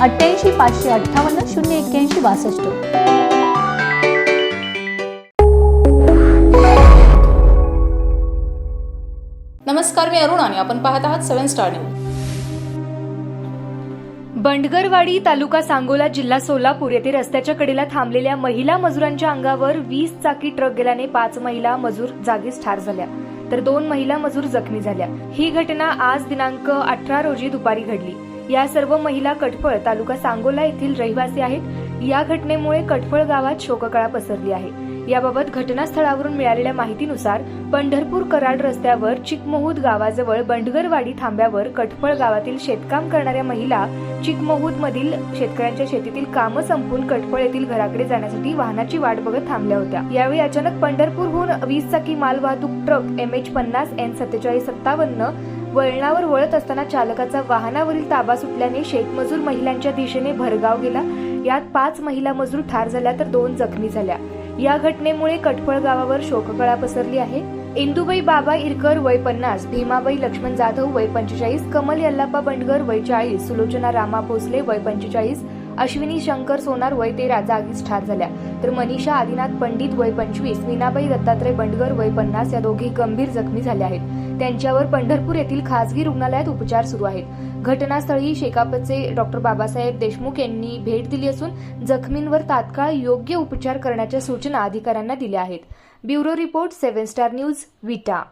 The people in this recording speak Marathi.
अठ्ठ्याऐंशी पाचशे अठ्ठावन्न शून्य एक्क्याऐंशी बासष्ट. नमस्कार मी अरुण आणि आपण पाहत आहात seven star news. Bandgarwadi taluka Sangola जिल्हा सोलापूर येथे रस्त्याच्या कडेला थांबलेल्या महिला मजुरांच्या अंगावर वीस चाकी ट्रक गेल्याने पाच महिला मजूर जागीच ठार झाल्या. तर दोन महिला मजूर जखमी झाल्या. ही घटना आज दिनांक अठरा रोजी दुपारी घडली. या सर्व महिला कटफळ तालुका सांगोला येथील रहिवासी आहेत. या घटनेमुळे कटफळ गावात शोककळा पसरली आहे. याबाबत घटनास्थळावरून मिळालेल्या माहितीनुसार पंढरपूर कराड रस्त्यावर चिकमहूद गावाजवळ बंडगरवाडी थांब्यावर कटफळ गावातील शेतकाम करणाऱ्या महिला चिकमहूद मधील शेतकऱ्यांच्या शेतीतील कामं संपून कटफळ येथील घराकडे जाण्यासाठी वाहनाची वाट बघत थांबल्या होत्या. यावेळी अचानक पंढरपूरहून वीस चाकी माल वाहतूक ट्रक एम एच पन्नास एन सत्तेचाळीस सत्तावन्न वळणावर वळत असताना चालकाचा वाहनावरील ताबा सुटल्याने शेतमजूर महिलांच्या दिशेने भरगाव गेला. यात पाच महिला मजूर ठार झाल्या तर दोन जखमी झाल्या. या घटनेमुळे कटफळ गावावर शोककळा पसरली आहे. इंदुबाई बाबा इरकर वय पन्नास भीमाबाई लक्ष्मण जाधव वय पंचेचाळीस कमल यल्लाप्पा बंडगर वय चाळीस सुलोचना रामा भोसले वय पंचेचाळीस अश्विनी शंकर सोनार वय तेरा जागीच ठार झाल्या. तर मनीषा आदिनाथ पंडित वय पंचवीस मीनाबाई दत्तात्रय बंडगर वय पन्नास या दोघी गंभीर जखमी झाल्या आहेत. त्यांच्यावर पंढरपूर येथील खासगी रुग्णालयात उपचार सुरू आहेत. घटनास्थळी शेकापचे डॉक्टर बाबासाहेब देशमुख यांनी भेट दिली असून जखमींवर तात्काळ योग्य उपचार करण्याच्या सूचना अधिकाऱ्यांना दिल्या आहेत. Bureau report seven star news Vita.